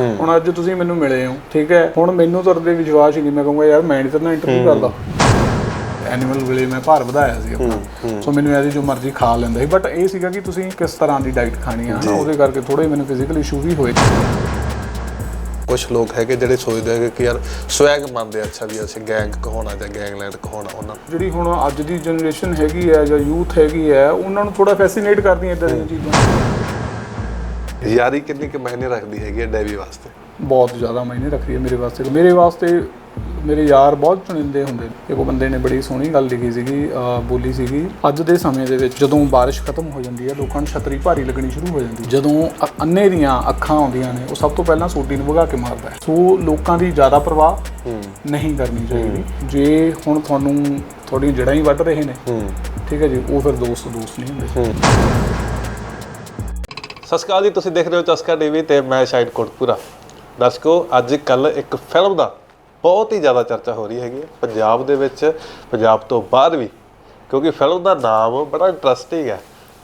ਹੁਣ ਅੱਜ ਤੁਸੀਂ ਮੈਨੂੰ ਮਿਲੇ ਹੋ ਠੀਕ ਹੈ? ਹੁਣ ਮੈਨੂੰ ਤੁਹਾਡੇ ਤੇ ਵਿਸ਼ਵਾਸ ਹੀ ਨਹੀਂ ਮੈਂ ਕਹੂੰਗਾ ਯਾਰ ਮੈਂ ਨਹੀਂ ਤੇਰੇ ਨਾਲ ਇੰਟਰਵਿਊ ਕਰਦਾ। ਐਨੀਮਲ ਵੇਲੇ ਮੈਂ ਭਾਰ ਵਧਾਇਆ ਸੀ ਆਪਣਾ। ਸੋ ਮੈਨੂੰ ਐਸੀ ਜੋ ਮਰਜ਼ੀ ਖਾ ਲੈਂਦਾ ਸੀ। ਬਟ ਇਹ ਸੀਗਾ ਕਿ ਤੁਸੀਂ ਕਿਸ ਤਰ੍ਹਾਂ ਦੀ ਡਾਈਟ ਖਾਣੀ ਆ ਉਹਦੇ ਕਰਕੇ ਥੋੜੇ ਮੈਨੂੰ ਫਿਜ਼ੀਕਲ ਇਸ਼ੂ ਵੀ ਹੋਏ। ਕੁਝ ਲੋਕ ਹੈਗੇ ਜਿਹੜੇ ਸੋਚਦੇ ਹੈਗੇ ਕਿ ਯਾਰ ਸਵੈਗ ਮੰਨਦੇ ਆ, ਅੱਛਾ ਵੀ ਅਸੀਂ ਗੈਂਗ ਕਹਾਉਣਾ ਜਾਂ ਗੈਂਗਲੈਂਡ ਕਹਾਉਣਾ ਉਹਨਾਂ। ਜਿਹੜੀ ਹੁਣ ਅੱਜ ਦੀ ਜਨਰੇਸ਼ਨ ਹੈਗੀ ਹੈ ਜਾਂ ਯੂਥ ਹੈਗੀ ਹੈ ਉਹਨਾਂ ਨੂੰ ਥੋੜਾ ਫੈਸੀਨੇਟ ਕਰਦੀਆਂ ਇਦਾਂ ਦੀਆਂ ਚੀਜ਼ਾਂ। ਯਾਰੀ ਕਿੰਨੀ ਕਿ ਮਾਇਨੇ ਰੱਖਦੀ ਹੈਗੀ ਹੈ ਡੈਵੀ ਵਾਸਤੇ? ਬਹੁਤ ਜ਼ਿਆਦਾ ਮਾਇਨੇ ਰੱਖਦੀ ਹੈ ਮੇਰੇ ਵਾਸਤੇ। ਮੇਰੇ ਵਾਸਤੇ ਮੇਰੇ ਯਾਰ ਬਹੁਤ ਚੁਣਿੰਦੇ ਹੁੰਦੇ। ਨੇ ਇੱਕ ਬੰਦੇ ਨੇ ਬੜੀ ਸੋਹਣੀ ਗੱਲ ਲਿਖੀ ਸੀਗੀ ਬੋਲੀ ਸੀਗੀ ਅੱਜ ਦੇ ਸਮੇਂ ਦੇ ਵਿੱਚ ਜਦੋਂ ਬਾਰਿਸ਼ ਖਤਮ ਹੋ ਜਾਂਦੀ ਹੈ ਲੋਕਾਂ ਨੂੰ ਛਤਰੀ ਭਾਰੀ ਲੱਗਣੀ ਸ਼ੁਰੂ ਹੋ ਜਾਂਦੀ। ਜਦੋਂ ਅੰਨੇ ਦੀਆਂ ਅੱਖਾਂ ਆਉਂਦੀਆਂ ਨੇ ਉਹ ਸਭ ਤੋਂ ਪਹਿਲਾਂ ਸੋਟੀ ਨੂੰ ਭਗਾ ਕੇ ਮਾਰਦਾ ਹੈ। ਸੋ ਲੋਕਾਂ ਦੀ ਜ਼ਿਆਦਾ ਪਰਵਾਹ ਨਹੀਂ ਕਰਨੀ ਚਾਹੀਦੀ। ਜੇ ਹੁਣ ਤੁਹਾਨੂੰ ਤੁਹਾਡੀਆਂ ਜੜਾਂ ਹੀ ਵੱਢ ਰਹੇ ਨੇ ਠੀਕ ਹੈ ਜੀ ਉਹ ਫਿਰ ਦੋਸਤ ਦੋਸਤ ਨਹੀਂ ਹੁੰਦੇ। ਸਤਿ ਸ਼੍ਰੀ ਅਕਾਲ ਜੀ, ਤੁਸੀਂ ਦੇਖ ਰਹੇ ਹੋ ਚਸਕਾ ਟੀਵੀ ਤੇ ਮੈਂ ਸ਼ਾਹਿਦ ਕੋਟਪੂਰਾ। ਦਰਸ਼ਕੋ, ਅੱਜ ਕੱਲ ਇੱਕ ਫਿਲਮ ਦਾ ਬਹੁਤ ਹੀ ਜ਼ਿਆਦਾ ਚਰਚਾ ਹੋ ਰਹੀ ਹੈਗੀ ਹੈ, ਪੰਜਾਬ ਦੇ ਵਿੱਚ, ਪੰਜਾਬ ਤੋਂ ਬਾਹਰ ਵੀ, ਕਿਉਂਕਿ ਫਿਲਮ ਦਾ ਨਾਮ ਬੜਾ ਇੰਟਰਸਟਿੰਗ ਹੈ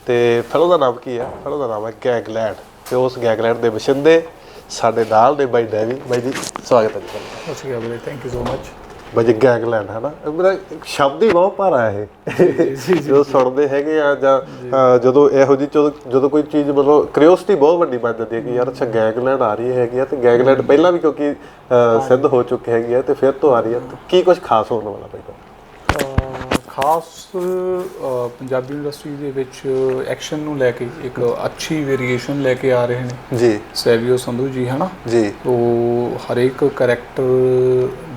ਤੇ ਫਿਲਮ ਦਾ ਨਾਮ ਕੀ ਹੈ? ਫਿਲਮ ਦਾ ਨਾਮ ਹੈ ਗੈਂਗਲੈਂਡ ਤੇ ਉਸ ਗੈਂਗਲੈਂਡ ਦੇ ਵਸਿੰਦੇ ਸਾਡੇ ਨਾਲ ਦੇ ਬਾਈ ਡੈਵੀ। ਬਾਈ ਜੀ, ਸਵਾਗਤ ਹੈ ਜੀ। ਤੁਹਾਡਾ। ਅਸੀਂ ਕਹਿੰਦੇ ਥੈਂਕ ਯੂ ਸੋ ਮਚ ਬਾਈ ਜੀ ਗੈਂਗਲੈਂਡ ਹੈ ਨਾ ਮੇਰਾ ਸ਼ਬਦ ਹੀ ਬਹੁਤ ਭਾਰਾ ਹੈ ਇਹ ਜਦੋਂ ਸੁਣਦੇ ਹੈਗੇ ਆ ਜਾਂ ਜਦੋਂ ਇਹੋ ਜਿਹੀ ਜਦੋਂ ਕੋਈ ਚੀਜ਼ ਮਤਲਬ ਕਰਿਓਸਿਟੀ ਬਹੁਤ ਵੱਡੀ ਬਣ ਜਾਂਦੀ ਹੈ ਕਿ ਯਾਰ ਅੱਛਾ ਗੈਂਗਲੈਂਡ ਆ ਰਹੀ ਹੈਗੀ ਆ ਤੇ ਗੈਂਗਲੈਂਡ ਪਹਿਲਾਂ ਵੀ ਕਿਉਂਕਿ ਸਿੱਧ ਹੋ ਚੁੱਕੀ ਹੈਗੀ ਆ ਤੇ ਫਿਰ ਤੋਂ ਆ ਰਹੀ ਹੈ ਕੀ ਕੁਝ ਖਾਸ ਹੋਣ ਵਾਲਾ ਅਹ ਖਾਸ ਪੰਜਾਬੀ ਇੰਡਸਟਰੀ ਦੇ ਵਿੱਚ ਐਕਸ਼ਨ ਨੂੰ ਲੈ ਕੇ ਇੱਕ ਅੱਛੀ ਵੇਰੀਏਸ਼ਨ ਲੈ ਕੇ ਆ ਰਹੇ ਨੇ। ਜੀ। ਸੈਵੀਓ ਸੰਧੂ ਜੀ ਹਨਾ? ਜੀ। ਤੋ ਹਰੇਕ ਕੈਰੈਕਟਰ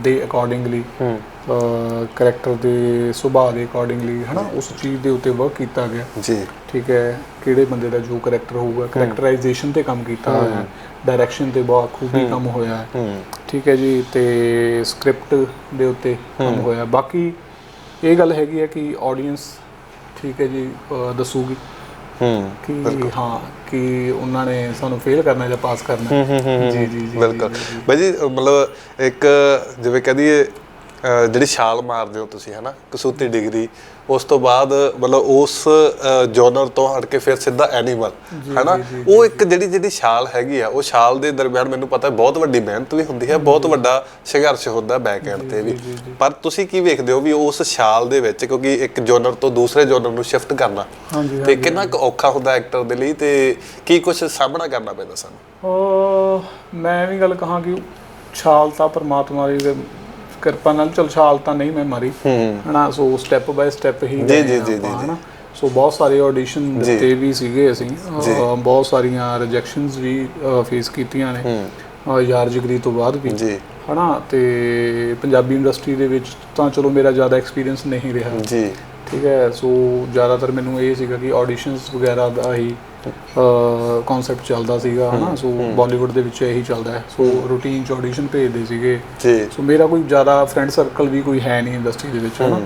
ਦੇ ਅਕੋਰਡਿੰਗਲੀ ਹੂੰ। ਕੈਰੈਕਟਰ ਦੇ ਸੁਭਾਅ ਦੇ ਅਕੋਰਡਿੰਗਲੀ ਹਨਾ ਉਸ ਚੀਜ਼ ਦੇ ਉੱਤੇ ਵਰਕ ਕੀਤਾ ਗਿਆ। ਜੀ। ਠੀਕ ਹੈ ਕਿਹੜੇ ਬੰਦੇ ਦਾ ਜੋ ਕੈਰੈਕਟਰ ਹੋਊਗਾ ਕੈਰੈਕਟਰਾਈਜੇਸ਼ਨ ਤੇ ਕੰਮ ਕੀਤਾ ਹੋਇਆ ਹੈ ਡਾਇਰੈਕਸ਼ਨ ਤੇ ਬਹੁਤ ਖੂਬੀ ਕੰਮ ਹੋਇਆ। ਹੈ। ਠੀਕ ਹੈ ਜੀ ਤੇ ਸਕ੍ਰਿਪਟ ਦੇ ਉੱਤੇ ਕੰਮ ਹੋਇਆ। ਬਾਕੀ ਇਹ ਗੱਲ ਹੈਗੀ ਹੈ ਕਿ ਆਡੀਅנס ਠੀਕ ਹੈ ਜੀ ਦੱਸੂਗੀ। ਹੂੰ। ਕਿ ਹਾਂ ਕਿ ਉਹਨਾਂ ਨੇ ਸਾਨੂੰ ਫੇਲ ਕਰਨਾ ਜਾਂ ਪਾਸ ਕਰਨਾ। ਜੀ ਜੀ ਜੀ ਬਿਲਕੁਲ। ਬਾਈ ਜੀ ਮਤਲਬ ਇੱਕ ਜਿਵੇਂ ਕਹਦੀਏ ਜਿਹੜੀ ਛਾਲ ਮਾਰਦੇ ਹੋ ਤੁਸੀਂ ਹਨਾ? ਕਸੂਤੀ ਡਿਗਰੀ। ਉਸ ਤੋਂ ਬਾਅਦ ਮਤਲਬ ਉਸ ਜੋਨਰ ਤੋਂ ਹਟ ਕੇ ਫਿਰ ਸਿੱਧਾ ਐਨੀਮਲ ਹਨਾ? ਉਹ ਇੱਕ ਜਿਹੜੀ ਜਿਹੜੀ ਛਾਲ ਹੈਗੀ ਆ ਉਹ ਛਾਲ ਦੇ ਦਰਮਿਆਨ ਮੈਨੂੰ ਪਤਾ ਹੈ ਬਹੁਤ ਵੱਡੀ ਮਿਹਨਤ ਵੀ ਹੁੰਦੀ ਹੈ ਬਹੁਤ ਵੱਡਾ ਸੰਘਰਸ਼ ਹੁੰਦਾ ਬੈਕ ਐਂਡ ਤੇ ਵੀ। ਪਰ ਤੁਸੀਂ ਕੀ ਵੇਖਦੇ ਹੋ ਵੀ ਉਸ ਛਾਲ ਦੇ ਵਿੱਚ ਕਿਉਂਕਿ ਇੱਕ ਜੋਨਰ ਤੋਂ ਦੂਸਰੇ ਜੋਨਰ ਨੂੰ ਸ਼ਿਫਟ ਕਰਨਾ ਤੇ ਕਿੰਨਾ ਕੁ ਔਖਾ ਹੁੰਦਾ ਐਕਟਰ ਦੇ ਲਈ ਤੇ ਕੀ ਕੁਝ ਸਾਹਮਣਾ ਕਰਨਾ ਪੈਂਦਾ ਸਾਨੂੰ? ਅਹ ਮੈਂ ਵੀ ਗੱਲ ਕਹਾਂ ਕਿ ਛਾਲ ਤਾਂ ਪਰਮਾਤਮਾ ਦੇ ਕਿਰਪਾ ਨਾਲ ਚਲ ਛਾਲ ਤਾਂ ਨਹੀਂ ਮੈਂ ਮਾਰੀ। ਹਨਾ ਸੋ ਸਟੈਪ ਬਾਏ ਸਟੈਪ ਹੀ ਜੀ, ਜੀ, ਜੀ, ਜੀ, ਹਨਾ। ਸੋ ਬਹੁਤ ਸਾਰੇ ਆਡੀਸ਼ਨ ਦਿੱਤੇ ਵੀ ਸੀਗੇ ਅਸੀਂ। ਬਹੁਤ ਸਾਰੀਆਂ ਰਿਜੈਕਸ਼ਨਸ ਵੀ ਫੇਸ ਕੀਤੀਆਂ ਨੇ। ਯਾਰ ਜਿਗਰੀ ਤੋਂ ਬਾਅਦ ਵੀ। ਜੀ। ਹਨਾ ਤੇ ਪੰਜਾਬੀ ਇੰਡਸਟਰੀ ਦੇ ਵਿੱਚ ਤਾਂ ਚਲੋ ਮੇਰਾ ਜ਼ਿਆਦਾ ਐਕਸਪੀਰੀਅੰਸ ਨਹੀਂ ਰਿਹਾ। ਜੀ। ਠੀਕ ਹੈ ਸੋ ਜ਼ਿਆਦਾਤਰ ਮੈਨੂੰ ਇਹ ਸੀਗਾ ਕਿ ਆਡੀਸ਼ਨਸ ਵਗੈਰਾ ਦਾ ਹੀ ਕਨਸੈਪਟ ਚੱਲਦਾ ਸੀਗਾ ਹਨਾ? ਸੋ ਬਾਲੀਵੁੱਡ ਦੇ ਵਿੱਚ ਇਹੀ ਚੱਲਦਾ ਹੈ। ਸੋ ਰੂਟੀਨ ਚ ਆਡੀਸ਼ਨ ਭੇਜਦੇ ਸੀਗੇ। ਸੋ ਮੇਰਾ ਕੋਈ ਜ਼ਿਆਦਾ ਫਰੈਂਡ ਸਰਕਲ ਵੀ ਕੋਈ ਹੈ ਨਹੀਂ ਇੰਡਸਟਰੀ ਦੇ ਵਿੱਚ ਹਨਾ?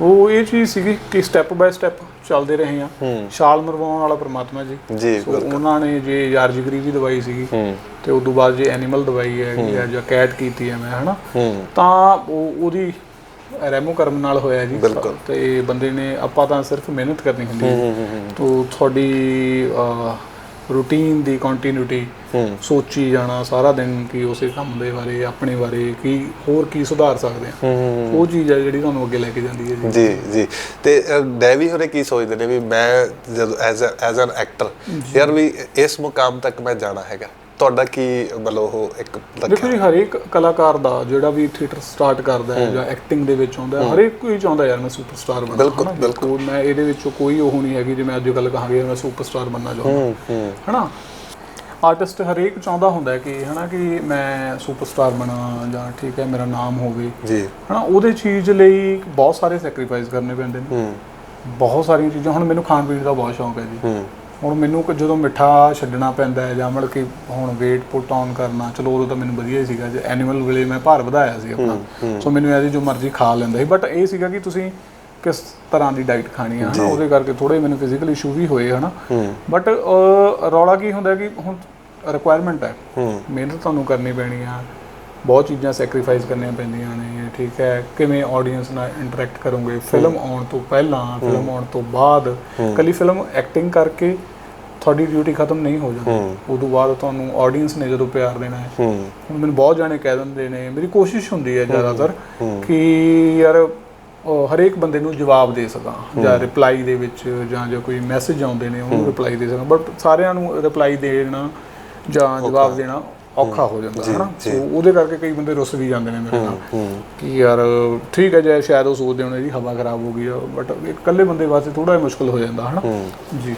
ਉਹ ਇਹ ਚੀਜ਼ ਸੀਗੀ ਕਿ ਸਟੈਪ ਬਾਏ ਸਟੈਪ ਚੱਲਦੇ ਰਹੇ ਆ। ਛਾਲ ਮਰਵਾਉਣ ਵਾਲਾ ਪ੍ਰਮਾਤਮਾ ਜੀ। ਜੀ ਸੋ ਉਹਨਾਂ ਨੇ ਜੇ ਯਾਰ ਜਿਗਰੀ ਵੀ ਦਵਾਈ ਸੀਗੀ ਤੇ ਉਸ ਤੋਂ ਬਾਅਦ ਜੇ ਐਨੀਮਲ ਦਵਾਈ ਹੈ। ਜਾਂ ਕੈਟ ਕੀਤੀ ਹੈ ਮੈਂ ਹਨਾ? ਹੂੰ। ਤਾਂ ਉਹ ਉਹਦੀ ਰੈਮੋ ਕਰਮ ਨਾਲ ਹੋਇਆ ਜੀ। ਬਿਲਕੁਲ। ਤੇ ਬੰਦੇ ਨੇ ਆਪਾਂ ਤਾਂ ਸਿਰਫ ਮਿਹਨਤ ਕਰਨੀ ਹੁੰਦੀ ਹੈ। ਤੋ ਤੁਹਾਡੀ ਰੂਟੀਨ ਦੀ ਕੰਟੀਨਿਊਟੀ ਸੋਚੀ ਜਾਣਾ ਸਾਰਾ ਦਿਨ ਕਿ ਉਸੇ ਕੰਮ ਦੇ ਬਾਰੇ ਆਪਣੇ ਬਾਰੇ ਕੀ ਹੋਰ ਕੀ ਸੁਧਾਰ ਸਕਦੇ ਆ। ਉਹ ਚੀਜ਼ ਹੈ ਜਿਹੜੀ ਤੁਹਾਨੂੰ ਅੱਗੇ ਲੈ ਕੇ ਜਾਂਦੀ ਹੈ ਜੀ। ਜੀ ਤੇ ਡੈਵੀ ਹੋਰੇ ਕੀ ਸੋਚਦੇ ਨੇ ਵੀ ਮੈਂ ਜਦੋਂ ਐਜ਼ ਐਜ਼ ਐਨ ਐਕਟਰ ਯਾਰ ਵੀ ਇਸ ਮੁਕਾਮ ਤੱਕ ਮੈਂ ਜਾਣਾ ਹੈਗਾ। ਤੁਹਾਡਾ ਕੀ ਮਤਲਬ ਉਹ ਇੱਕ ਦੇਖੋ ਜੀ ਹਰੇਕ ਕਲਾਕਾਰ ਦਾ ਜਿਹੜਾ ਵੀ ਥੀਏਟਰ ਸਟਾਰਟ ਕਰਦਾ ਹੈ ਜਾਂ ਐਕਟਿੰਗ ਦੇ ਵਿੱਚ ਆਉਂਦਾ ਹੈ ਹਰੇਕ ਕੋਈ ਚਾਹੁੰਦਾ ਯਾਰ ਮੈਂ ਸੁਪਰਸਟਾਰ ਬਣਾ ਬਿਲਕੁਲ, ਬਿਲਕੁਲ। ਮੈਂ ਇਹਦੇ ਵਿੱਚੋਂ ਕੋਈ ਉਹ ਨਹੀਂ ਹੈਗੀ ਜੇ ਮੈਂ ਅੱਜ ਗੱਲ ਕਹਾਂਗੇ ਮੈਂ ਸੁਪਰਸਟਾਰ ਬਣਨਾ ਚਾਹੁੰਦਾ। ਹਨਾ? ਆਰਟਿਸਟ ਹਰੇਕ ਚਾਹੁੰਦਾ ਹੁੰਦਾ ਹੈ ਕਿ ਹਨਾ ਕਿ ਮੈਂ ਸੁਪਰਸਟਾਰ ਬਣਾ ਜਾਂ ਠੀਕ ਹੈ ਮੇਰਾ ਨਾਮ ਹੋਵੇ। ਜੀ। ਹਨਾ ਉਹਦੇ ਚੀਜ਼ ਲਈ ਬਹੁਤ ਸਾਰੇ ਸੈਕਰੀਫਾਈਸ ਕਰਨੇ ਪੈਂਦੇ ਨੇ। ਹੂੰ। ਬਹੁਤ ਸਾਰੀਆਂ ਚੀਜ਼ਾਂ ਹੁਣ ਮੈਨੂੰ ਖਾਣ ਪੀਣ ਦਾ ਬਹੁਤ ਸ਼ੌਂਕ ਹੈ ਜੀ। ਹੂੰ। ਹੁਣ ਮੈਨੂੰ ਕ- ਜਦੋਂ ਮਿੱਠਾ ਛੱਡਣਾ ਪੈਂਦਾ ਹੈ ਜਾਂ ਮਤਲਬ ਕਿ ਹੁਣ weight ਪੁੱਟ ਆਨ ਕਰਨਾ ਚਲੋ ਉਦੋਂ ਤਾਂ ਮੈਨੂੰ ਵਧੀਆ ਹੀ ਸੀਗਾ ਜੇ ਐਨੀਮਲ ਵੇਲੇ ਮੈਂ ਭਾਰ ਵਧਾਇਆ ਸੀ ਆਪਣਾ। ਸੋ ਮੈਨੂੰ ਐਸੀ ਜੋ ਮਰਜ਼ੀ ਖਾ ਲੈਂਦਾ ਸੀ। ਬਟ ਇਹ ਸੀਗਾ ਕਿ ਤੁਸੀਂ ਕਿਸ ਤਰ੍ਹਾਂ ਦੀ ਡਾਈਟ ਖਾਣੀ ਆ ਹਨਾ? ਉਹਦੇ ਕਰਕੇ ਥੋੜੇ ਮੈਨੂੰ ਫਿਜ਼ੀਕਲ ਇਸ਼ੂ ਵੀ ਹੋਏ ਹਨਾ? ਬਟ ਰੌਲਾ ਕੀ ਹੁੰਦਾ ਕਿ ਹੁਣ ਰਿਕੁਆਇਰਮੈਂਟ ਹੂੰ। ਮਿਹਨਤ ਤੁਹਾਨੂੰ ਕਰਨੀ ਪੈਣੀ ਆ। ਬਹੁਤ ਚੀਜ਼ਾਂ ਸੈਕਰੀਫਾਈਸ ਕਰਨੀਆਂ ਪੈਂਦੀਆਂ ਨੇ ਠੀਕ ਹੈ। ਕਿਵੇਂ ਆਡੀਅנס ਨਾਲ ਇੰਟਰੈਕਟ ਕਰੋਗੇ? ਫਿਲਮ ਆਉਣ ਤੋਂ ਪਹਿਲਾਂ ਫਿਲਮ ਆਉਣ ਤੋਂ ਬਾਅਦ ਕੱਲੀ ਫਿਲਮ ਐਕਟਿੰਗ ਕਰਕੇ ਤੁਹਾਡੀ ਡਿਊਟੀ ਖਤਮ ਨਹੀਂ ਹੋ ਜਾਂਦੀ। ਉਸ ਬਾਅਦ ਤੁਹਾਨੂੰ ਆਡੀਅנס ਨੇ ਜਦੋਂ ਪਿਆਰ ਦੇਣਾ ਹੈ ਹੁਣ ਮੈਨੂੰ ਬਹੁਤ ਜਾਣੇ ਕਹਿ ਦਿੰਦੇ ਨੇ ਮੇਰੀ ਕੋਸ਼ਿਸ਼ ਹੁੰਦੀ ਹੈ ਜ਼ਿਆਦਾਤਰ ਕਿ ਯਾਰ ਹਰੇਕ ਬੰਦੇ ਨੂੰ ਜਵਾਬ ਦੇ ਸਕਾਂ ਜਾਂ ਰਿਪਲਾਈ ਦੇ ਵਿੱਚ ਜਾਂ ਜੇ ਕੋਈ ਮੈਸੇਜ ਆਉਂਦੇ ਨੇ ਉਹਨੂੰ ਰਿਪਲਾਈ ਦੇ ਸਕਾਂ। ਬਟ ਸਾਰਿਆਂ ਨੂੰ ਰਿਪਲਾਈ ਦੇਣਾ ਜਾਂ ਜਵਾਬ ਦੇਣਾ ਔਖਾ ਹੋ ਜਾਂਦਾ ਹੈ ਨਾ ਸੋ ਉਹਦੇ ਕਰਕੇ ਕਈ ਬੰਦੇ ਰੁੱਸ ਵੀ ਜਾਂਦੇ ਨੇ ਮੇਰੇ ਨਾਲ ਕਿ ਯਾਰ ਠੀਕ ਹੈ ਜੇ ਸ਼ਾਇਦ ਉਹ ਸੋਚਦੇ ਹੋਣ ਇਹਦੀ ਹਵਾ ਖਰਾਬ ਹੋ ਗਈ ਆ ਬਟ ਇਕੱਲੇ ਬੰਦੇ ਵਾਸਤੇ ਥੋੜਾ ਜਿਹਾ ਮੁਸ਼ਕਲ ਹੋ ਜਾਂਦਾ ਹਨਾ? ਹੂੰ। ਜੀ।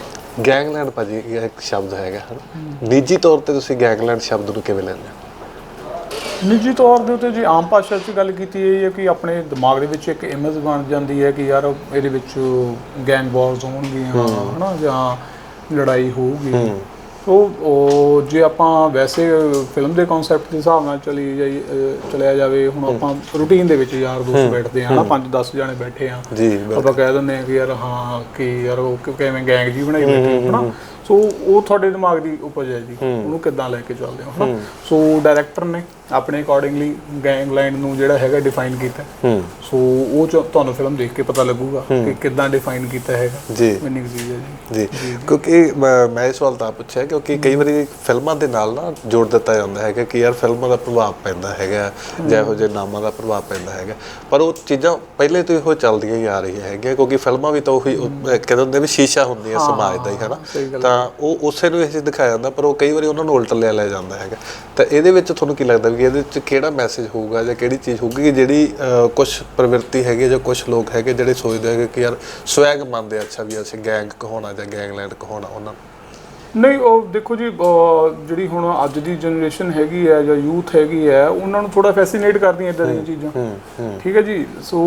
ਗੈਂਗਲੈਂਡ ਭਾਜੀ ਇਹ ਇੱਕ ਸ਼ਬਦ ਹੈਗਾ ਨਿੱਜੀ ਤੌਰ ਤੇ ਤੁਸੀਂ ਗੈਂਗਲੈਂਡ ਸ਼ਬਦ ਨੂੰ ਕਿਵੇਂ ਲੈਂਦੇ ਹੋ? ਨਿੱਜੀ ਤੌਰ ਦੇ ਉੱਤੇ ਜੇ ਆਮ ਭਾਸ਼ਾ 'ਚ ਗੱਲ ਕੀਤੀ ਹੈ ਕਿ ਆਪਣੇ ਦਿਮਾਗ ਦੇ ਵਿੱਚ ਇੱਕ ਇਮੇਜ ਬਣ ਜਾਂਦੀ ਹੈ ਕਿ ਯਾਰ ਇਹਦੇ ਵਿੱਚ ਗੈਂਗ ਵਾਰਸ ਹੋਣਗੀਆਂ ਹਨਾ? ਜਾਂ ਲੜਾਈ ਹੋਊਗੀ। ਉਹ ਜੇ ਆਪਾਂ ਵੈਸੇ ਫਿਲਮ ਦੇ ਕਨਸੈਪਟ ਦੇ ਹਿਸਾਬ ਨਾਲ ਚਲੀ ਜਾਈ ਚਲਿਆ ਜਾਵੇ ਹੁਣ ਆਪਾਂ ਰੂਟੀਨ ਦੇ ਵਿੱਚ ਯਾਰ ਦੋਸਤ ਬੈਠਦੇ ਆ ਹਨਾ 5-10 ਜਾਣੇ ਬੈਠੇ ਆ। ਆਪਾਂ ਕਹਿ ਦਿੰਦੇ ਆ ਕਿ ਯਾਰ ਹਾਂ ਕਿ ਯਾਰ ਉਹ ਕਿਵੇਂ ਗੈਂਗ ਜੀ ਬਣਾਈ ਬੈਠੇ ਹਨਾ? ਸੋ ਉਹ ਤੁਹਾਡੇ ਦਿਮਾਗ ਦੀ ਉਪਜ ਹੈ ਜੀ। ਉਹਨੂੰ ਕਿੱਦਾਂ ਲੈ ਕੇ ਚੱਲਦੇ ਹੋ ਹਨਾ? ਸੋ ਡਾਇਰੈਕਟਰ ਨੇ ਆਪਣੇ ਅਕੋਰਡਿੰਗਲੀ ਗੈਂਗਲੈਂਡ ਨੂੰ ਜਿਹੜਾ ਹੈਗਾ ਡਿਫਾਈਨ ਕੀਤਾ। ਹੂੰ। ਸੋ ਉਹ 'ਚ ਤੁਹਾਨੂੰ ਫਿਲਮ ਦੇਖ ਕੇ ਪਤਾ ਲੱਗੂਗਾ ਕਿ ਕਿੱਦਾਂ ਡਿਫਾਈਨ ਕੀਤਾ ਹੈਗਾ। ਜੀ। ਚੀਜ਼ ਹੈ ਜੀ। ਜੀ। ਕਿਉਂਕਿ ਮੈਂ ਇਹ ਸਵਾਲ ਤਾਂ ਪੁੱਛਿਆ ਕਿਉਂਕਿ ਕਈ ਵਾਰੀ ਫਿਲਮਾਂ ਦੇ ਨਾਲ ਨਾ ਜੋੜ ਦਿੱਤਾ ਜਾਂਦਾ ਹੈਗਾ ਕਿ ਯਾਰ ਫਿਲਮਾਂ ਦਾ ਪ੍ਰਭਾਵ ਪੈਂਦਾ ਹੈਗਾ ਜਾਂ ਇਹੋ ਜਿਹੇ ਨਾਮਾਂ ਦਾ ਪ੍ਰਭਾਵ ਪੈਂਦਾ ਹੈਗਾ। ਪਰ ਉਹ ਚੀਜ਼ਾਂ ਪਹਿਲੇ ਤੋਂ ਹੀ ਉਹ ਚੱਲਦੀਆਂ ਹੀ ਆ ਰਹੀਆਂ ਹੈਗੀਆਂ ਕਿਉਂਕਿ ਫਿਲਮਾਂ ਵੀ ਤਾਂ ਉਹੀ ਕਹਿੰਦੇ ਹੁੰਦੇ ਵੀ ਸ਼ੀਸ਼ਾ ਹੁੰਦੀਆਂ ਸਮਾਜ ਦਾ ਹੀ ਹੈਨਾ? ਤਾਂ ਉਹ ਉਸੇ ਨੂੰ ਇਹ ਦਿਖਾਇਆ ਜਾਂਦਾ ਪਰ ਉਹ ਕਈ ਵਾਰੀ ਉਹਨਾਂ ਨੂੰ ਉਲਟ ਲਿਆ ਲਿਆ ਜਾਂਦਾ ਹੈਗਾ। ਤਾਂ ਇਹਦੇ ਵਿੱਚ ਤੁਹਾਨੂੰ ਕੀ ਲੱਗਦਾ ਵੀ ਇਹਦੇ ਵਿੱਚ ਕਿਹੜਾ ਮੈਸੇਜ ਹੋਊਗਾ ਜਾਂ ਕਿਹੜੀ ਚੀਜ਼ ਹੋਊਗੀ ਕਿ ਜਿਹੜੀ ਕੁਝ ਪ੍ਰਵਿਰਤੀ ਹੈਗੀ ਜਾਂ ਕੁਝ ਲੋਕ ਹੈਗੇ ਜਿਹੜੇ ਸੋਚਦੇ ਹੈਗੇ ਕਿ ਯਾਰ ਸਵੈਗ ਮੰਨਦੇ ਅੱਛਾ ਵੀ ਅਸੀਂ ਗੈਂਗ ਕਹਾਉਣਾ ਜਾਂ ਗੈਂਗਲੈਂਡ ਕਹਾਉਣਾ ਉਹਨਾਂ ਨੂੰ। ਨਹੀਂ ਉਹ ਦੇਖੋ ਜੀ ਜਿਹੜੀ ਹੁਣ ਅੱਜ ਦੀ ਜਨਰੇਸ਼ਨ ਹੈਗੀ ਹੈ ਜਾਂ ਯੂਥ ਹੈਗੀ ਹੈ ਉਹਨਾਂ ਨੂੰ ਥੋੜਾ ਫੈਸੀਨੇਟ ਕਰਦੀਆਂ ਇਦਾਂ ਦੀਆਂ ਚੀਜ਼ਾਂ। ਠੀਕ ਹੈ ਜੀ? ਸੋ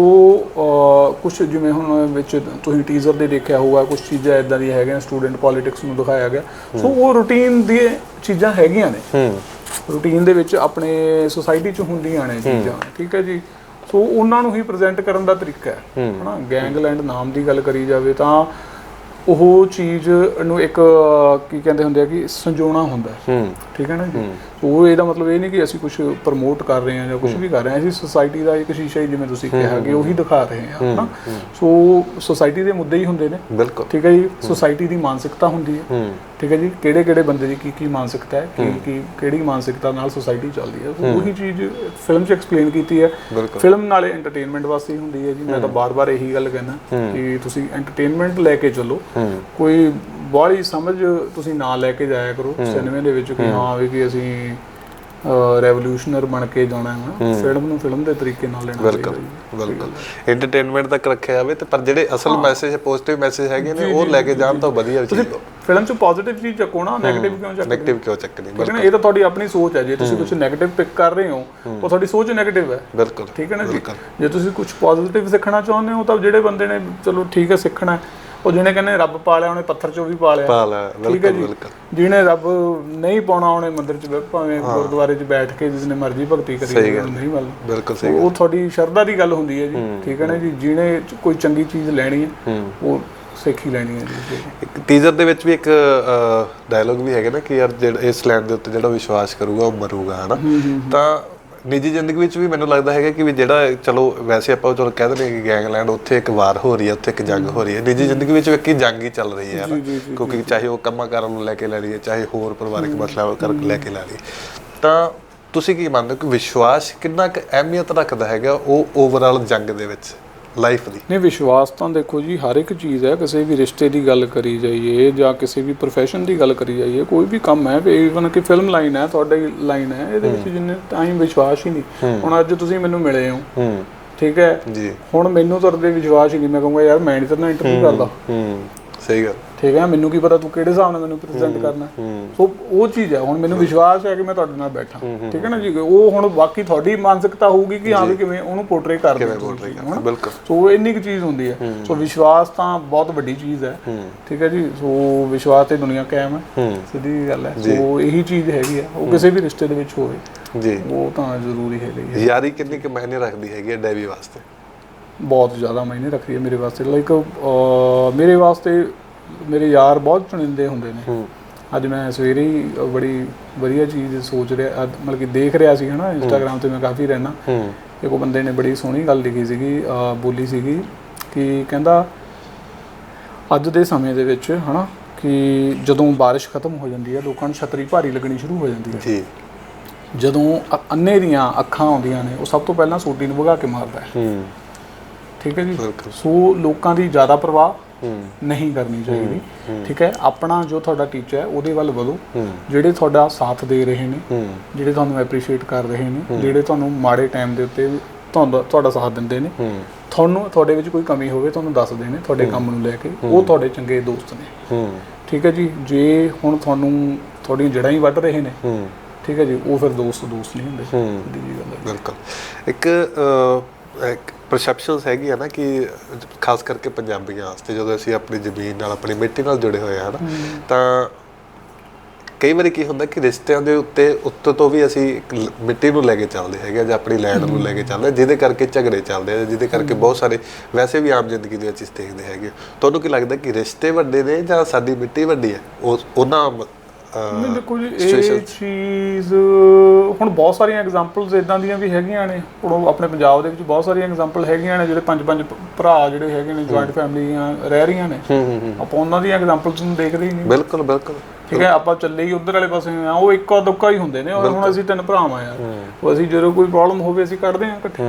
ਕੁਝ ਜਿਵੇਂ ਹੁਣ ਵਿੱਚ ਤੁਸੀਂ ਟੀਜ਼ਰ ਦੇ ਦੇਖਿਆ ਹੋਊਗਾ ਕੁਝ ਚੀਜ਼ਾਂ ਇਦਾਂ ਦੀਆਂ ਹੈਗੀਆਂ ਸਟੂਡੈਂਟ ਪੋਲਿਟਿਕਸ ਨੂੰ ਦਿਖਾਇਆ ਗਿਆ। ਸੋ ਉਹ ਰੂਟੀਨ ਦੀ ਚੀਜ਼ਾਂ ਹੈਗੀਆਂ ਨੇ। ਰੂਟੀਨ ਦੇ ਵਿੱਚ ਆਪਣੇ ਸੁਸਾਇਟੀ 'ਚ ਹੁੰਦੀਆਂ ਨੇ ਚੀਜ਼ਾਂ ਠੀਕ ਹੈ ਜੀ? ਸੋ ਉਹਨਾਂ ਨੂੰ ਹੀ ਪ੍ਰੈਜ਼ੈਂਟ ਕਰਨ ਦਾ ਤਰੀਕਾ ਹੈ ਹਨਾ? ਗੈਂਗਲੈਂਡ ਨਾਮ ਦੀ ਗੱਲ ਕਰੀ ਜਾਵੇ ਤਾਂ ਉਹ ਚੀਜ਼ ਨੂੰ ਇੱਕ ਕੀ ਕਹਿੰਦੇ ਹੁੰਦੇ ਆ ਕਿ ਸੰਜੋਣਾ ਹੁੰਦਾ ਠੀਕ ਹੈ ਨਾ ਜੀ? ਉਹ ਇਹਦਾ ਮਤਲਬ ਇਹ ਨਹੀਂ ਕਿ ਅਸੀਂ ਕੁਝ ਪ੍ਰਮੋਟ ਕਰ ਰਹੇ ਹਾਂ ਜਾਂ ਕੁਝ ਵੀ ਕਰ ਰਹੇ ਹਾਂ। ਅਸੀਂ ਸੋਸਾਇਟੀ ਦਾ ਇੱਕ ਸ਼ੀਸ਼ਾ ਹੀ ਜਿਵੇਂ ਤੁਸੀਂ ਕਿਹਾ ਕਿ ਉਹੀ ਦਿਖਾ ਰਹੇ ਹਾਂ ਹਨਾ? ਸੋ ਸੋਸਾਇਟੀ ਦੇ ਮੁੱਦੇ ਹੀ ਹੁੰਦੇ ਨੇ। ਬਿਲਕੁਲ। ਠੀਕ ਹੈ ਜੀ? ਸੋਸਾਇਟੀ ਦੀ ਮਾਨਸਿਕਤਾ ਹੁੰਦੀ ਹੈ। ਠੀਕ ਹੈ ਜੀ? ਕਿਹੜੇ ਕਿਹੜੇ ਬੰਦੇ ਦੀ ਕੀ ਕੀ ਮਾਨਸਿਕਤਾ ਹੈ? ਕੀ ਕੀ ਕਿਹੜੀ ਮਾਨਸਿਕਤਾ ਨਾਲ ਸੋਸਾਇਟੀ ਚੱਲਦੀ ਹੈ? ਉਹੀ ਚੀਜ਼ ਫਿਲਮ 'ਚ ਐਕਸਪਲੇਨ ਕੀਤੀ ਹੈ। ਫਿਲਮ ਨਾਲੇ ਐਂਟਰਟੇਨਮੈਂਟ ਵਾਸਤੇ ਹੀ ਹੁੰਦੀ ਹੈ ਜੀ। ਮੈਂ ਤਾਂ ਬਾਰ-ਬਾਰ ਇਹੀ ਗੱਲ ਕਹਿਣਾ ਕਿ ਤੁਸੀਂ ਐਂਟਰਟੇਨਮੈਂਟ ਲੈ ਕੇ ਚੱਲੋ। ਕੋਈ ਬਾਹਲੀ ਸਮਝ ਤੁਸੀਂ ਨਾ ਲੈ ਕੇ ਜਾਇਆ ਕਰੋ ਸਿਨੇਮੇ ਦੇ ਵਿੱਚ ਕਿ ਹਾਂ। ਵੀ ਕਿ ਅਸੀਂ ਰੈਵੋਲੂਸ਼ਨਰ ਬਣ ਕੇ ਜਾਣਾ ਹੈ ਫਿਲਮ ਨੂੰ ਫਿਲਮ ਦੇ ਤਰੀਕੇ ਨਾਲ ਲੈਣਾ ਬਿਲਕੁਲ ਬਿਲਕੁਲ। ਐਂਟਰਟੇਨਮੈਂਟ ਤੱਕ ਰੱਖਿਆ ਜਾਵੇ ਤੇ ਪਰ ਜਿਹੜੇ ਅਸਲ ਮੈਸੇਜ ਪੋਜ਼ਿਟਿਵ ਮੈਸੇਜ ਹੈਗੇ ਨੇ ਉਹ ਲੈ ਕੇ ਜਾਣ ਤਾਂ ਵਧੀਆ ਚੀਜ਼ ਫਿਲਮ 'ਚ ਪੋਜ਼ਿਟਿਵ ਚੀਜ਼ ਚੱਕੋ ਨਾ ਨੈਗੇਟਿਵ ਕਿਉਂ ਚੱਕੋ ਨੈਗੇਟਿਵ ਕਿਉਂ ਹੈ ਨਾ? ਇਹ ਤਾਂ ਤੁਹਾਡੀ ਆਪਣੀ ਸੋਚ ਹੈ ਜੇ ਤੁਸੀਂ ਕੁਝ ਨੈਗੇਟਿਵ ਪਿਕ ਕਰ ਰਹੇ ਹੋ ਉਹ ਤੁਹਾਡੀ ਸੋਚ ਨੈਗੇਟਿਵ ਹੈ। ਬਿਲਕੁਲ ਠੀਕ ਹੈ ਨਾ ਜੀ? ਜੇ ਤੁਸੀਂ ਕੁਝ ਪੋਜ਼ਿਟਿਵ ਸਿੱਖਣਾ ਚਾਹੁੰਦੇ ਹੋ ਤਾਂ ਜਿਹੜੇ ਬੰਦੇ ਨੇ ਚਲੋ ਠੀਕ ਹੈ ਸਿੱਖਣਾ ਹੈ, ਉਹ ਜਿਹਨੇ ਕਹਿੰਦੇ ਰੱਬ ਪਾਲਿਆ ਉਹਨੇ ਪੱਥਰ 'ਚੋਂ ਵੀ ਪਾਲਿਆ ਪਾ ਲੈ ਠੀਕ ਹੈ ਬਿਲਕੁਲ ਬਿਲਕੁਲ। ਜਿਹਨੇ ਰੱਬ ਨਹੀਂ ਪਾਉਣਾ ਉਹਨੇ ਮੰਦਿਰ 'ਚ ਭਾਵੇਂ ਗੁਰਦੁਆਰੇ 'ਚ ਬੈਠ ਕੇ ਜਿਸਨੇ ਮਰਜ਼ੀ ਭਗਤੀ ਕਰੀ ਨਹੀਂ ਮਿਲਣਾ ਬਿਲਕੁਲ ਸਹੀ ਉਹ ਤੁਹਾਡੀ ਸ਼ਰਧਾ ਦੀ ਗੱਲ ਹੁੰਦੀ ਹੈ ਜੀ। ਠੀਕ ਹੈ ਨਾ ਜੀ? ਜਿਹਨੇ ਕੋਈ ਚੰਗੀ ਚੀਜ਼ ਲੈਣੀ ਹੈ ਹੂੰ। ਉਹ ਸਿੱਖ ਹੀ ਲੈਣੀ ਹੈ ਜੀ। ਇੱਕ ਟੀਜ਼ਰ ਦੇ ਵਿੱਚ ਵੀ ਇੱਕ ਡਾਇਲੋਗ ਵੀ ਹੈਗਾ ਨਾ ਕਿ ਯਾਰ ਜਿਹੜਾ ਇਸ ਲੈਂਡ ਦੇ ਉੱਤੇ ਜਿਹੜਾ ਵਿਸ਼ਵਾਸ ਕਰੂਗਾ ਉਹ ਮਰੂਗਾ ਹਨਾ? ਤਾਂ ਨਿੱਜੀ ਜ਼ਿੰਦਗੀ ਵਿੱਚ ਵੀ ਮੈਨੂੰ ਲੱਗਦਾ ਹੈਗਾ ਕਿ ਵੀ ਜਿਹੜਾ ਚਲੋ ਵੈਸੇ ਆਪਾਂ ਚਲੋ ਕਹਿ ਦਿੰਦੇ ਕਿ ਗੈਂਗਲੈਂਡ ਉੱਥੇ ਇੱਕ ਵਾਰ ਹੋ ਰਹੀ ਹੈ ਉੱਥੇ ਇੱਕ ਜੰਗ ਹੋ ਰਹੀ ਹੈ। ਨਿੱਜੀ ਜ਼ਿੰਦਗੀ ਵਿੱਚ ਵੀ ਇੱਕ ਜੰਗ ਹੀ ਚੱਲ ਰਹੀ ਹੈ ਕਿਉਂਕਿ ਚਾਹੇ ਉਹ ਕੰਮਾਂ ਕਾਰਾਂ ਨੂੰ ਲੈ ਕੇ ਲੈ ਲਈਏ ਚਾਹੇ ਹੋਰ ਪਰਿਵਾਰਕ ਮਸਲਾ ਕਰ ਲੈ ਕੇ ਲੈ ਲਈਏ। ਤਾਂ ਤੁਸੀਂ ਕੀ ਮੰਨਦੇ ਹੋ ਕਿ ਵਿਸ਼ਵਾਸ ਕਿੰਨਾ ਕੁ ਅਹਿਮੀਅਤ ਰੱਖਦਾ ਹੈਗਾ ਉਹ ਓਵਰਆਲ ਜੰਗ ਦੇ ਵਿੱਚ? ਲਾਈਫ ਦੀ। ਨਹੀਂ ਵਿਸ਼ਵਾਸ ਤਾਂ ਦੇਖੋ ਜੀ ਹਰ ਇੱਕ ਚੀਜ਼ ਹੈ ਕਿਸੇ ਵੀ ਰਿਸ਼ਤੇ ਦੀ ਗੱਲ ਕਰੀ ਜਾਈਏ ਜਾਂ ਕਿਸੇ ਵੀ profession ਦੀ ਗੱਲ ਕਰੀ ਜਾਈਏ ਕੋਈ ਵੀ ਕੰਮ ਹੈ ਇਵਨ ਕਿ ਫਿਲਮ ਲਾਈਨ ਹੈ ਤੁਹਾਡੀ ਲਾਈਨ ਹੈ ਇਹਦੇ ਵਿੱਚ ਜਿੰਨੇ ਟਾਈਮ ਵਿਸ਼ਵਾਸ ਹੀ ਨਹੀਂ। ਹੁਣ ਅੱਜ ਤੁਸੀਂ ਮੈਨੂੰ ਮਿਲੇ ਹੋ। ਠੀਕ ਹੈ? ਜੀ। ਹੁਣ ਮੈਨੂੰ ਤੁਹਾਡੇ ਤੇ ਵਿਸ਼ਵਾਸ ਹੀ ਨਹੀਂ ਮੈਂ ਕਹੂੰਗਾ ਯਾਰ ਮੈਂ ਨਹੀਂ ਤੇਰੇ ਨਾਲ ਇੰਟਰਵਿਊ ਕਰਦਾ। ਹੂੰ। ਸਹੀ ਗੱਲ। ਠੀਕ ਹੈ ਮੈਨੂੰ ਕੀ ਪਤਾ ਤੂੰ ਕਿਹੜੇ ਹਿਸਾਬ ਨਾਲ ਮੈਨੂੰ ਪ੍ਰੈਜ਼ੈਂਟ ਕਰਨਾ। ਸੋ ਉਹ ਚੀਜ਼ ਹੈ ਹੁਣ ਮੈਨੂੰ ਵਿਸ਼ਵਾਸ ਹੈ ਕਿ ਮੈਂ ਤੁਹਾਡੇ ਨਾਲ ਬੈਠਾ। ਠੀਕ ਹੈ ਨਾ ਜੀ ਉਹ ਹੁਣ ਬਾਕੀ ਤੁਹਾਡੀ ਮਾਨਸਿਕਤਾ ਹੋਊਗੀ ਕਿ ਹਾਂ ਵੀ ਕਿਵੇਂ ਉਹਨੂੰ ਪੋਰਟਰੇ ਕਰਦੇ ਹੈ ਬਿਲਕੁਲ। ਸੋ ਇੰਨੀ ਕੁ ਚੀਜ਼ ਹੁੰਦੀ ਹੈ। ਸੋ ਵਿਸ਼ਵਾਸ ਤਾਂ ਬਹੁਤ ਵੱਡੀ ਚੀਜ਼ ਹੈ। ਠੀਕ ਹੈ ਜੀ ਸੋ ਵਿਸ਼ਵਾਸ ਤੇ ਦੁਨੀਆ ਕਾਇਮ ਹੈ। ਸਿੱਧੀ ਗੱਲ ਹੈ। ਸੋ ਇਹੀ ਚੀਜ਼ ਹੈਗੀ ਹੈ। ਉਹ ਕਿਸੇ ਵੀ ਰਿਸ਼ਤੇ ਦੇ ਵਿੱਚ ਹੋਵੇ। ਜੀ। ਉਹ ਤਾਂ ਜ਼ਰੂਰੀ ਹੈ। ਯਾਰੀ ਕਿੰਨੀ ਕੁ ਮਾਇਨੇ ਰੱਖਦੀ ਹੈਗੀ ਹੈ ਡੈਵੀ ਵਾਸਤੇ? ਬਹੁਤ ਜ਼ਿਆਦਾ ਮਾਇਨੇ ਰੱਖਦੀ ਹੈ ਮੇਰੇ ਵਾਸਤੇ। ਲਾਈਕ ਮੇਰੇ ਵਾਸਤੇ ਮੇਰੇ ਯਾਰ ਬਹੁਤ ਚੁਣਿੰਦੇ ਹੁੰਦੇ ਨੇ। ਅੱਜ ਮੈਂ ਸਵੇਰੇ ਹੀ ਬੜੀ ਵਧੀਆ ਚੀਜ਼ ਸੋਚ ਰਿਹਾ ਮਤਲਬ ਕਿ ਦੇਖ ਰਿਹਾ ਸੀ ਹਨਾ ਇੰਸਟਾਗ੍ਰam ਤੇ ਮੈਂ ਕਾਫੀ ਰਹਿਣਾ ਇੱਕ ਬੰਦੇ ਨੇ ਬੜੀ ਸੋਹਣੀ ਗੱਲ ਲਿਖੀ ਸੀਗੀ ਬੋਲੀ ਸੀਗੀ ਕਿ ਕਹਿੰਦਾ ਅੱਜ ਦੇ ਸਮੇਂ ਦੇ ਵਿੱਚ ਹਨਾ ਕਿ ਜਦੋਂ ਬਾਰਿਸ਼ ਖਤਮ ਹੋ ਜਾਂਦੀ ਹੈ ਲੋਕਾਂ ਨੂੰ ਛਤਰੀ ਭਾਰੀ ਲੱਗਣੀ ਸ਼ੁਰੂ ਹੋ ਜਾਂਦੀ ਹੈ। ਜੀ। ਜਦੋਂ ਅੰਨੇ ਦੀਆਂ ਅੱਖਾਂ ਆਉਂਦੀਆਂ ਨੇ ਉਹ ਸਭ ਤੋਂ ਪਹਿਲਾਂ ਸੋਟੀ ਨੂੰ ਭਗਾ ਕੇ ਮਾਰਦਾ ਹੈ। ਹੂੰ। ਠੀਕ ਹੈ ਜੀ। ਸੋ ਲੋਕਾਂ ਦੀ ਜ਼ਿਆਦਾ ਪਰਵਾਹ ਨਹੀਂ ਕਰਨੀ ਚਾਹੀਦੀ ਠੀਕ ਹੈ? ਆਪਣਾ ਜੋ ਤੁਹਾਡਾ ਟੀਚਰ ਹੈ ਉਹਦੇ ਵੱਲ ਵਧੋ। ਜਿਹੜੇ ਤੁਹਾਡਾ ਸਾਥ ਦੇ ਰਹੇ ਨੇ ਜਿਹੜੇ ਤੁਹਾਨੂੰ ਐਪਰੀਸ਼ੀਏਟ ਕਰ ਰਹੇ ਨੇ ਜਿਹੜੇ ਤੁਹਾਨੂੰ ਮਾੜੇ ਟਾਈਮ ਦੇ ਉੱਤੇ ਤੁਹਾਡਾ ਤੁਹਾਡਾ ਸਾਥ ਦਿੰਦੇ ਨੇ ਤੁਹਾਨੂੰ ਤੁਹਾਡੇ ਵਿੱਚ ਕੋਈ ਕਮੀ ਹੋਵੇ ਤੁਹਾਨੂੰ ਦੱਸਦੇ ਨੇ ਤੁਹਾਡੇ ਕੰਮ ਨੂੰ ਲੈ ਕੇ ਉਹ ਤੁਹਾਡੇ ਚੰਗੇ ਦੋਸਤ ਨੇ। ਠੀਕ ਹੈ ਜੀ? ਜੇ ਹੁਣ ਤੁਹਾਨੂੰ ਤੁਹਾਡੀਆਂ ਜੜਾਂ ਹੀ ਵੱਢ ਰਹੇ ਨੇ ਠੀਕ ਹੈ ਜੀ? ਉਹ ਫਿਰ ਦੋਸਤ ਦੋਸਤ ਨਹੀਂ ਹੁੰਦੇ। ਹੂੰ। ਸਿੱਧੀ ਜੀ ਗੱਲ ਹੈ ਬਿਲਕੁਲ। ਇੱਕ ਪਰਸੈਪਸ਼ਨਸ ਹੈਗੀ ਆ ਨਾ ਕਿ ਖਾਸ ਕਰਕੇ ਪੰਜਾਬੀਆਂ ਵਾਸਤੇ ਜਦੋਂ ਅਸੀਂ ਆਪਣੀ ਜ਼ਮੀਨ ਨਾਲ ਆਪਣੀ ਮਿੱਟੀ ਨਾਲ ਜੁੜੇ ਹੋਏ ਆ ਨਾ ਤਾਂ ਕਈ ਵਾਰੀ ਕੀ ਹੁੰਦਾ ਕਿ ਰਿਸ਼ਤਿਆਂ ਦੇ ਉੱਤੇ ਉੱਤੇ ਤੋਂ ਵੀ ਅਸੀਂ ਮਿੱਟੀ ਨੂੰ ਲੈ ਕੇ ਚੱਲਦੇ ਹੈਗੇ ਆ ਜਾਂ ਆਪਣੀ ਲੈਂਡ ਨੂੰ ਲੈ ਕੇ ਚੱਲਦੇ ਜਿਹਦੇ ਕਰਕੇ ਝਗੜੇ ਚੱਲਦੇ ਆ ਜਿਹਦੇ ਕਰਕੇ ਬਹੁਤ ਸਾਰੇ ਵੈਸੇ ਵੀ ਆਮ ਜ਼ਿੰਦਗੀ ਦੇ ਵਿੱਚ ਇਸ ਦੇਖਦੇ ਹੈਗੇ। ਤੁਹਾਨੂੰ ਕੀ ਲੱਗਦਾ ਕਿ ਰਿਸ਼ਤੇ ਵੱਡੇ ਨੇ ਜਾਂ ਸਾਡੀ ਮਿੱਟੀ ਵੱਡੀ ਹੈ? ਉਹ ਉਹਨਾਂ ਦੇਖੋ ਜੀ ਇਹ ਚੀਜ਼ ਹੁਣ ਬਹੁਤ ਸਾਰੀਆਂ ਐਗਜ਼ਾਮਪਲਸ ਇਦਾਂ ਦੀਆਂ ਵੀ ਹੈਗੀਆਂ ਨੇ। ਹੁਣ ਆਪਣੇ ਪੰਜਾਬ ਦੇ ਵਿੱਚ ਬਹੁਤ ਸਾਰੀਆਂ ਐਗਜ਼ਾਮਪਲ ਹੈਗੀਆਂ ਨੇ ਜਿਹੜੇ ਪੰਜ ਪੰਜ ਭਰਾ ਜਿਹੜੇ ਹੈਗੇ ਨੇ ਜੁਆਇੰਟ ਫੈਮਲੀਆਂ ਰਹਿ ਰਹੀਆਂ ਨੇ। ਆਪਾਂ ਉਹਨਾਂ ਦੀਆਂ ਐਗਜ਼ਾਮਪਲਸ ਨੂੰ ਦੇਖਦੇ ਹੀ ਨਹੀਂ। ਬਿਲਕੁਲ ਬਿਲਕੁਲ। ਠੀਕ ਹੈ ਆਪਾਂ ਚੱਲੇ ਹੀ ਉਧਰ ਵਾਲੇ ਪਾਸੇ ਆ ਉਹ ਇੱਕਾ ਦੁੱਕਾ ਹੀ ਹੁੰਦੇ ਨੇ ਔਰ ਹੁਣ ਅਸੀਂ ਤਿੰਨ ਭਰਾਵਾਂ ਯਾਰ ਉਹ ਅਸੀਂ ਜਦੋਂ ਕੋਈ ਪ੍ਰੋਬਲਮ ਹੋਵੇ ਅਸੀਂ ਕੱਢਦੇ ਆ ਇਕੱਠੇ।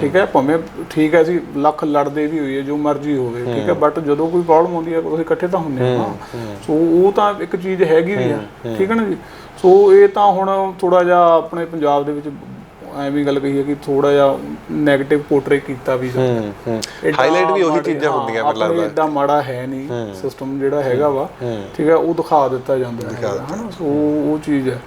ਠੀਕ ਹੈ ਭਾਵੇਂ ਠੀਕ ਹੈ ਅਸੀਂ ਲੱਖ ਲੜਦੇ ਵੀ ਹੋਈਏ ਜੋ ਮਰਜ਼ੀ ਹੋਵੇ ਠੀਕ ਹੈ ਬਟ ਜਦੋਂ ਕੋਈ ਪ੍ਰੋਬਲਮ ਆਉਂਦੀ ਹੈ ਅਸੀਂ ਇਕੱਠੇ ਤਾਂ ਹੁੰਦੇ ਆ ਨਾ ਸੋ ਉਹ ਤਾਂ ਇੱਕ ਚੀਜ਼ ਹੈਗੀ ਵੀ ਆ ਠੀਕ ਹੈ ਨਾ ਜੀ? ਸੋ ਇਹ ਤਾਂ ਹੁਣ ਥੋੜਾ ਜਿਹਾ ਆਪਣੇ ਪੰਜਾਬ ਦੇ ਵਿੱਚ ਐਵੇਂ ਗੱਲ ਕਹੀ ਹੈ ਕਿ ਥੋੜਾ ਜਿਹਾ 네ਗੇਟਿਵ ਪੋਰਟਰੇ ਕੀਤਾ ਵੀ ਹੂੰ ਹੂੰ। ਹਾਈਲਾਈਟ ਵੀ ਉਹੀ ਚੀਜ਼ਾਂ ਹਾਂ, ਹੁੰਦੀਆਂ ਮੈਨੂੰ ਲੱਗਦਾ। ਏਡਾ ਮਾੜਾ ਹੈ ਨਹੀਂ ਸਿਸਟਮ ਜਿਹੜਾ ਹੈਗਾ ਵਾ ਠੀਕ ਹੈ ਉਹ ਦਿਖਾ ਦਿੱਤਾ ਜਾਂਦਾ ਹੈ। ਹਨਾ ਸੋ ਉਹ ਚੀਜ਼ ਹੈ।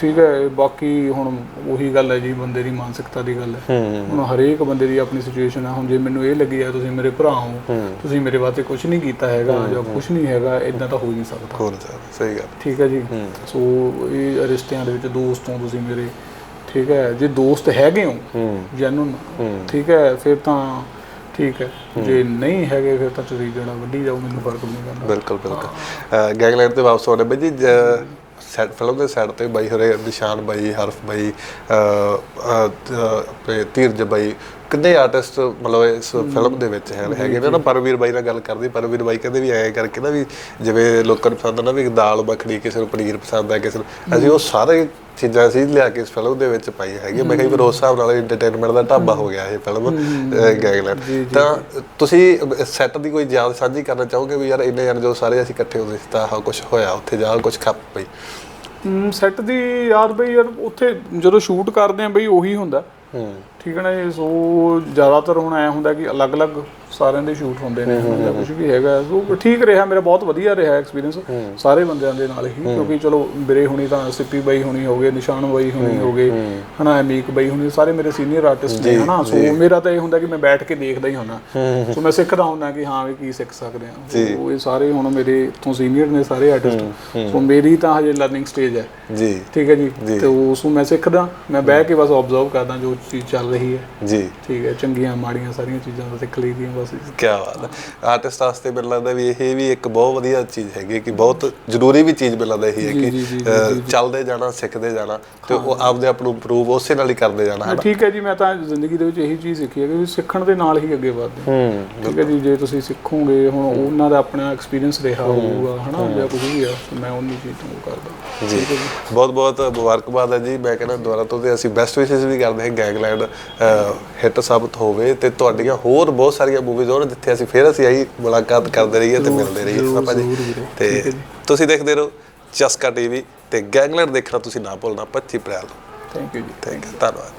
ਠੀਕ ਹੈ ਬਾਕੀ ਹੁਣ ਉਹੀ ਗੱਲ ਹੈ ਜੀ ਬੰਦੇ ਦੀ ਮਾਨਸਿਕਤਾ ਦੀ ਗੱਲ ਹੈ। ਹੂੰ। ਹੁਣ ਹਰੇਕ ਬੰਦੇ ਦੀ ਆਪਣੀ ਸਿਚੁਏਸ਼ਨ ਹੈ ਹੁਣ ਜੇ ਮੈਨੂੰ ਇਹ ਲੱਗੀ ਆ ਤੁਸੀਂ ਮੇਰੇ ਭਰਾ ਹੋ ਤੁਸੀਂ ਮੇਰੇ ਵਾਸਤੇ ਕੁਝ ਨਹੀਂ ਕੀਤਾ ਹੈਗਾ ਜਾਂ ਕੁਝ ਨਹੀਂ ਹੈਗਾ ਇਦਾਂ ਤਾਂ ਹੋ ਹੀ ਨਹੀਂ ਸਕਦਾ। ਸਹੀ ਗੱਲ। ਠੀਕ ਹੈ ਜੀ। ਸੋ ਇਹ ਰਿਸ਼ਤਿਆਂ ਦੇ ਵਿੱਚ ਦੋਸਤ ਹੋ ਤੁਸੀਂ ਮੇਰੇ ਠੀਕ ਹੈ। ਜੇ ਦੋਸਤ ਹੈਗੇ ਹੋ ਹੂੰ। ਜੈਨੂਨ ਠੀਕ ਹੈ ਫਿਰ ਤਾਂ ਠੀਕ ਹੈ। ਜੇ ਨਹੀਂ ਹੈਗੇ ਫਿਰ ਤਾਂ ਤੁਸੀਂ ਜਿਹੜਾ ਵੱਡੀ ਜਾਓ ਮੈਨੂੰ ਫ਼ਰਕ ਨਹੀਂ ਪੈਂਦਾ। ਬਿਲਕੁਲ ਬਿਲਕੁਲ। ਗੈਂਗਲੈਂਡ ਤੇ ਵਾਪਸ ਆਉਣੇ ਬਈ ਜੀ ਸੈਟ ਫਿਲਮ ਦੇ ਸਾਈਡ ਤੇ ਬਾਈ ਹੋਰੇ ਨਿਸ਼ਾਨ ਬਾਈ ਹਰਫ ਬਾਈ ਆਪਣੇ ਧੀਰਜ ਬਾਈ ਕਿੰਨੇ ਆਰਟਿਸਟ ਮਤਲਬ ਇਸ ਫਿਲਮ ਦੇ ਵਿੱਚ ਹੈ ਹੈਗੇ ਨੇ? ਨਾ ਪਰਵੀਰ ਬਾਈ ਨਾਲ ਗੱਲ ਕਰਦੀ ਪਰਵੀਰ ਬਾਈ ਕਹਿੰਦੇ ਵੀ ਐਂ ਕਰਕੇ ਨਾ ਵੀ ਜਿਵੇਂ ਲੋਕਾਂ ਨੂੰ ਪਸੰਦ ਨਾ ਵੀ ਦਾਲ ਮੱਖਣੀ ਕਿਸੇ ਨੂੰ ਪਨੀਰ ਪਸੰਦ ਆ ਕਿਸੇ ਨੂੰ ਅਸੀਂ ਉਹ ਸਾਰੇ ਚੀਜ਼ਾਂ ਅਸੀਂ ਲਿਆ ਕੇ ਇਸ ਫਿਲਮ ਦੇ ਵਿੱਚ ਪਾਈ ਹੈਗੀ ਮੈਂ ਕਿਹਾ ਉਸ ਹਿਸਾਬ ਨਾਲ entertainment ਦਾ ਢਾਬਾ ਹੋ ਗਿਆ ਇਹ ਫਿਲਮ ਗੈਂਗਲੈਂਡ ਤਾਂ ਤੁਸੀਂ ਸੈੱਟ ਦੀ ਕੋਈ ਯਾਦ ਸਾਂਝੀ ਕਰਨਾ ਚਾਹੋਗੇ ਵੀ ਯਾਰ ਇੰਨੇ ਜਣ ਜੋ ਸਾਰੇ ਅਸੀਂ ਇਕੱਠੇ ਹੁੰਦੇ ਸੀ ਤਾਂ ਆਹ ਕੁਝ ਹੋਇਆ ਉੱਥੇ ਜਾ ਕੁਝ ਖੱਪ ਪਈ? ਸੈੱਟ ਦੀ ਯਾਦ ਬਈ ਯਾਰ ਉੱਥੇ ਜਦੋਂ ਸ਼ੂਟ ਕਰਦੇ ਆ ਬਈ ਉਹੀ ਹੁੰਦਾ। ਠੀਕ ਹੈ ਨਾ ਸੋ ਜ਼ਿਆਦਾਤਰ ਹੁਣ ਐ ਹੁੰਦਾ ਕਿ ਅਲੱਗ-ਅਲੱਗ ਸਾਰਿਆਂ ਦੇ ਸ਼ੂਟ ਹੁੰਦੇ ਨੇ ਜਾਂ ਕੁਝ ਵੀ ਹੈਗਾ ਸੋ ਠੀਕ ਰਿਹਾ ਮੇਰਾ ਬਹੁਤ ਵਧੀਆ ਰਿਹਾ ਐਕਸਪੀਰੀਅੰਸ ਸਾਰੇ ਬੰਦਿਆਂ ਦੇ ਨਾਲ ਹੀ ਕਿਉਂਕਿ ਚਲੋ ਵੀਰੇ ਹੁਣੀ ਤਾਂ ਸਿੱਪੀ ਬਾਈ ਹੁਣੀ ਹੋ ਗਏ ਨਿਸ਼ਾਨ ਬਾਈ ਹੁਣੀ ਹੋ ਗਏ ਹਨਾ ਅਮੀਕ ਬਾਈ ਹੁਣੀ ਸਾਰੇ ਮੇਰੇ ਸੀਨੀਅਰ ਆਰਟਿਸਟ ਨੇ ਹਨਾ ਸੋ ਮੇਰਾ ਤਾਂ ਇਹ ਹੁੰਦਾ ਕਿ ਮੈਂ ਬੈਠ ਕੇ ਦੇਖਦਾ ਹੀ ਹੁੰਦਾ। ਸੋ ਮੈਂ ਸਿੱਖਦਾ ਹੁੰਦਾ ਕਿ ਹਾਂ ਵੀ ਕੀ ਸਿੱਖ ਸਕਦੇ ਆ ਸੋ ਇਹ ਸਾਰੇ ਹੁਣ ਮੇਰੇ ਤੋਂ ਸੀਨੀਅਰ ਨੇ ਸਾਰੇ ਆਰਟਿਸਟ ਸੋ ਮੇਰੀ ਤਾਂ ਹਜੇ ਲਰਨਿੰਗ ਸਟੇਜ ਹੈ। ਜੀ। ਠੀਕ ਹੈ ਜੀ? ਤੇ ਉਸ ਨੂੰ ਮੈਂ ਸਿੱਖਦਾ ਮੈਂ ਬਹਿ ਕੇ ਬਸ ਆਬਜ਼ਰਵ ਕਰਦਾ ਜੋ ਚੀਜ਼ ਚੱਲ ਰਹੀ ਹੈ। ਜੀ। ਠੀਕ ਹੈ ਚੰਗੀਆਂ ਮਾੜੀਆਂ ਸਾਰੀਆਂ ਚੀਜ਼ਾਂ ਦਾ ਸਿੱਖ ਲਈਦੀਆਂ ਬਸ ਕੀ ਬਾਤ ਹੈ। ਆਰਟਿਸਟ ਵਾਸਤੇ ਮੈਨੂੰ ਲੱਗਦਾ ਵੀ ਇਹ ਵੀ ਇੱਕ ਬਹੁਤ ਵਧੀਆ ਚੀਜ਼ ਹੈਗੀ ਕਿ ਬਹੁਤ ਜ਼ਰੂਰੀ ਵੀ ਚੀਜ਼ ਮੈਨੂੰ ਲੱਗਦਾ ਇਹ ਹੈ ਕਿ ਚੱਲਦੇ ਜਾਣਾ ਸਿੱਖਦੇ ਜਾਣਾ ਤੇ ਉਹ ਆਪਦੇ ਆਪ ਨੂੰ ਇੰਪਰੂਵ ਉਸੇ ਨਾਲ ਹੀ ਕਰਦੇ ਜਾਣਾ ਹਾਂ, ਠੀਕ ਹੈ ਜੀ ਮੈਂ ਤਾਂ ਜ਼ਿੰਦਗੀ ਦੇ ਵਿੱਚ ਇਹੀ ਚੀਜ਼ ਸਿੱਖੀ ਹੈ ਕਿ ਸਿੱਖਣ ਦੇ ਨਾਲ ਹੀ ਅੱਗੇ ਵਧਦੇ ਹਾਂ। ਠੀਕ ਹੈ ਜੀ ਜੇ ਤੁਸੀਂ ਸਿੱਖੋਗੇ ਹੁਣ ਉਹਨਾਂ ਦਾ ਆਪਣਾ ਐਕਸਪੀਰੀਅੰਸ ਰਿਹਾ ਹੋਊਗਾ ਹਨਾ ਜਾਂ ਕੁਝ ਵੀ ਆ ਮੈਂ ਉਹਨੀ ਚੀਜ਼ ਨੂੰ ਉਹ ਕਰਦਾ। ਜੀ। ਬਹੁਤ ਬਹੁਤ ਮੁਬਾਰਕਬਾਦ ਹੈ ਜੀ। ਮੈਂ ਕਹਿੰਦਾ ਦੁਆਰਾ ਤੋਂ ਤੇ ਅਸੀਂ ਬੈਸਟ ਵਿਸ਼ੇਸ ਵੀ ਕਰਦੇ ਹਾਂ ਗੈਂਗਲੈਂਡ ਹਿੱਟ ਸਾਬਤ ਹੋਵੇ ਤੇ ਤੁਹਾਡੀਆਂ ਹੋਰ ਬਹੁਤ ਸਾਰੀਆਂ ਮੂਵੀਜ਼ ਹੋਣ ਜਿੱਥੇ ਅਸੀਂ ਫੇਰ ਅਸੀਂ ਆਈ ਮੁਲਾਕਾਤ ਕਰਦੇ ਰਹੀਏ ਤੇ ਮਿਲਦੇ ਰਹੀਏ ਨਾ ਭਾਜੀ। ਤੇ ਤੁਸੀਂ ਦੇਖਦੇ ਰਹੋ ਚਸਕਾ ਟੀਵੀ ਤੇ ਗੈਂਗਲੈਂਡ ਦੇਖਣਾ ਤੁਸੀਂ ਨਾ ਭੁੱਲਣਾ 25 ਅਪ੍ਰੈਲ ਨੂੰ। ਥੈਂਕ ਯੂ ਜੀ। ਥੈਂਕ ਯੂ ਧੰਨਵਾਦ।